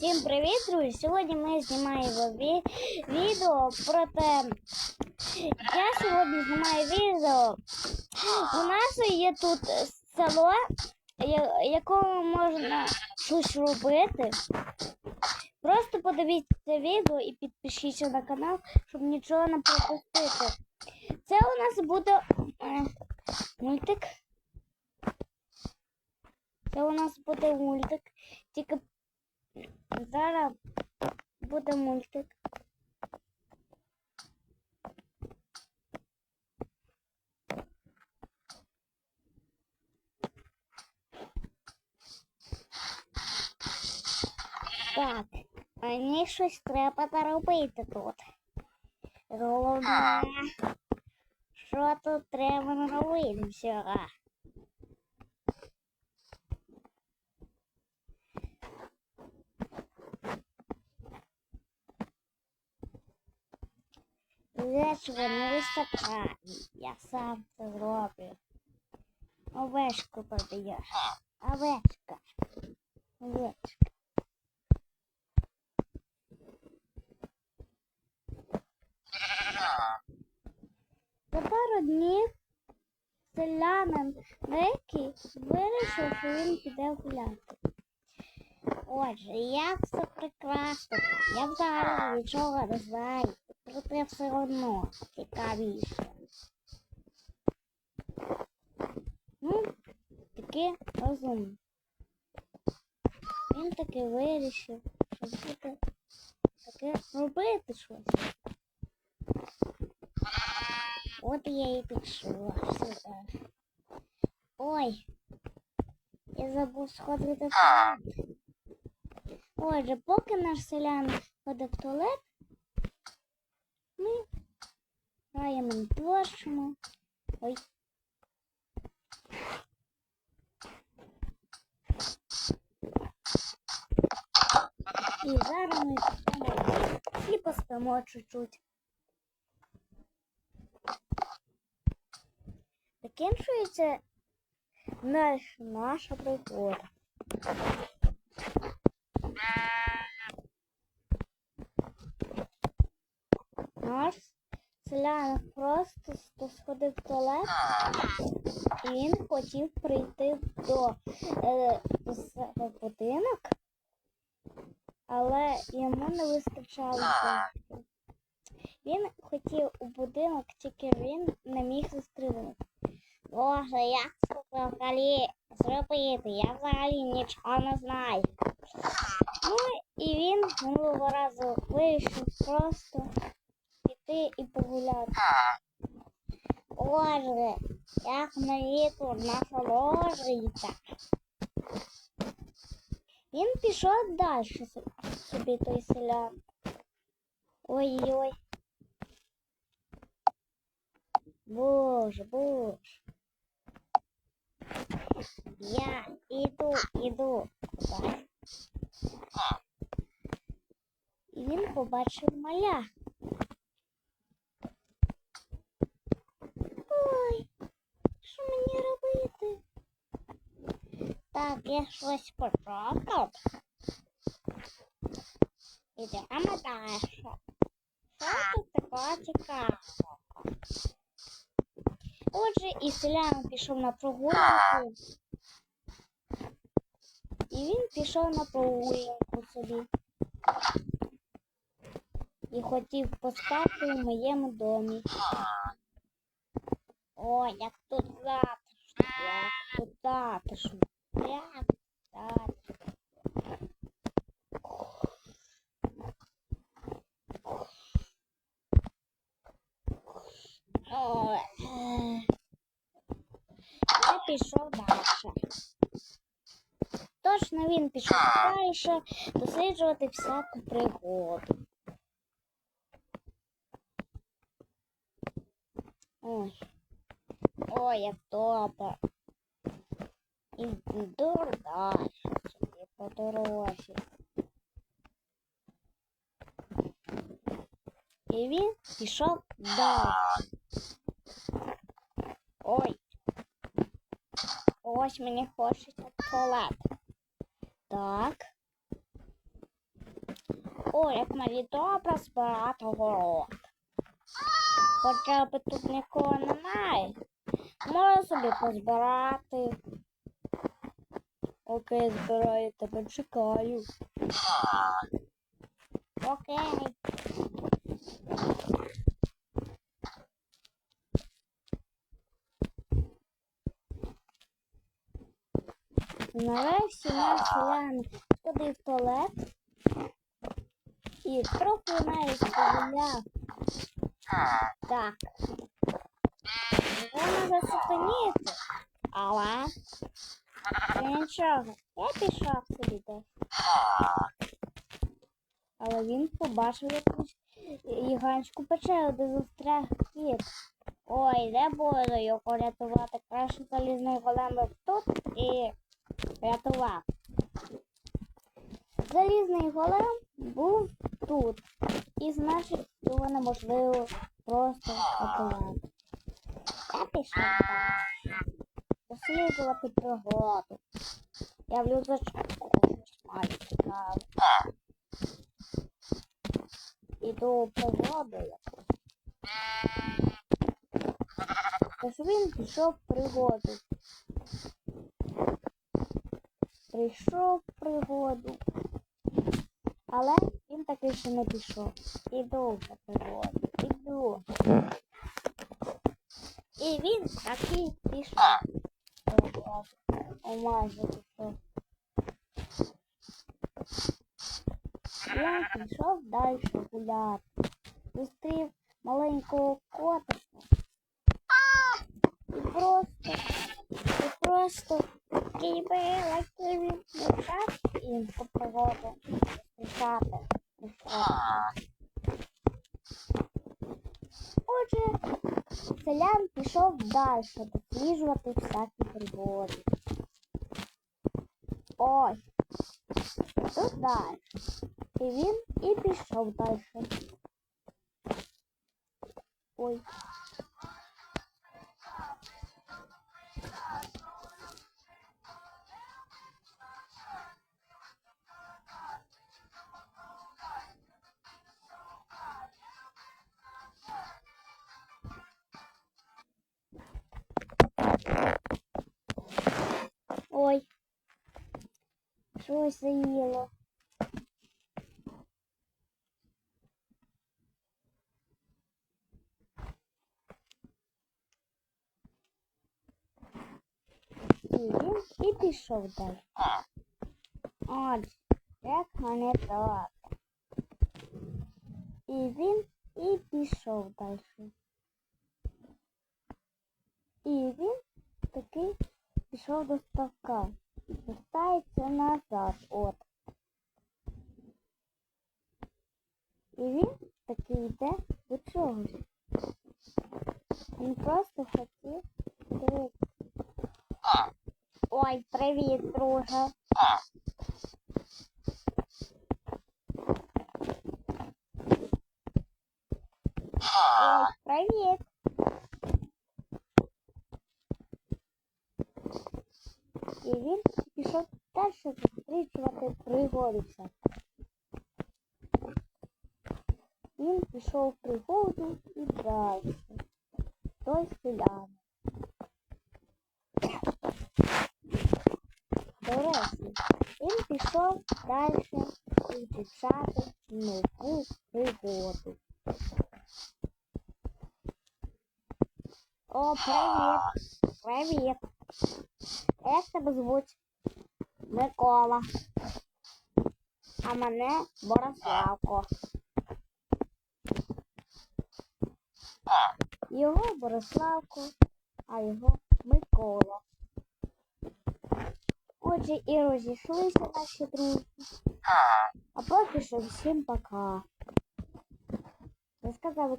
Всім привіт, друзі! Сьогодні ми знімаємо ві- відео про те. Я сьогодні знімаю відео. У нас є тут село, якому можна щось робити. Просто подивіться це відео і підпишіться на канал, щоб нічого не пропустити. Це у нас буде е, мультик. Це у нас буде мультик. Тільки зараз буде мультик. Так, мені щось треба доробити тут. Головне, що тут треба наробити всього. Не вистачає. Я сам це зроблю. Овечку продаєш. Овечка. Овечка. За пару днів селянин Рекій вирішив, що він піде гуляти. Отже, як все прекрасно. Я взагалі нічого не знаю. Проте все одно цікавіше. Ну, таке розумно. Він таки вирішив, що буде таке робити щось. От я і пішла сюди. Ой, я забув сходити в туалет. Отже, поки наш селян ходить в туалет, ми на творчому. Ой. І зараз ми підемо і поспимо чуть-чуть. Закінчується наш, наша пригода. Наш селянин просто сходив в туалет, і він хотів прийти до е, будинок, але йому не вистачало. Він хотів у будинок, тільки він не міг застрибнути. Боже, як це взагалі зробити? Я взагалі нічого не знаю. Ну і він минулого разу вирішив просто піти і погуляти. Боже, як мені тут насолоджується. Він пішов далі со- собі той селян. Ой-ой. Боже, боже. Я іду, іду. Куди? І він побачив маля. Так, я щось пошукав. Ідемо далі. Що тут такого цікавого? Отже, і селянин пішов на прогулянку. І він пішов на прогулянку собі. І хотів поспати в моєму домі. Ой, як тут затишно, як тут затишно, Я пішов далі. Точно він пішов далі досліджувати всяку пригоду. Ой. Ой, як добре. Іду далі собі по дорозі. І він пішов далі. Ой. Ось мені хочеться туалет. Так. О, як мені добре збирати город. Хоча б тут нікого немає. Можу собі позбирати. Окей, збираю тебе, чекаю. Окей. Нарешті наш селян сходив в туалет і трохи навіть погуляв. Так. Він може сатаніти, але це нічого. Я пішов собі десь. Але він побачив якусь гігантську печеру, де застряг кіт. Ой, не буду його рятувати. Краще залізний голем був тут і рятував. Залізний голем був тут. І значить його неможливо просто рятувати. Я пішов далі. Досліджувати пригоду. Я в люзачку маю. Іду пригоду якусь. Тож він пішов пригоду. Прийшов пригоду. Але він таки ще не пішов. Іду в пригоду. Іду. І він таки пішов. В пригоду. О, майже пішов. Далі гуляти. Зустрів маленького котика. І просто, і просто кібила, кібі, час і по пригоду зустрічати. Отже, селян пішов далі досліджувати всякі пригоди. Ой, тут далі. І він і пішов далі. Ой. Щось заїло. І він і пішов далі. Отже, як мене звати. І він і пішов далі. І він таки пішов до ставка. Вертається назад. От. І він таки йде до чогось. Він просто хотів дивитися. Ой, привіт, друже. Ой, привіт. І він пішов далі зустрічувати пригоди всякі. Він пішов пригоду і далі. Той селян. До речі, він пішов далі вивчати нову пригоду. О, привіт! Привіт! Як тебе звуть? Микола. А мене Бориславко. Його Бориславко, а його Микола. Отже, і розійшлися наші друзі. А поки що всім пока. Я сказала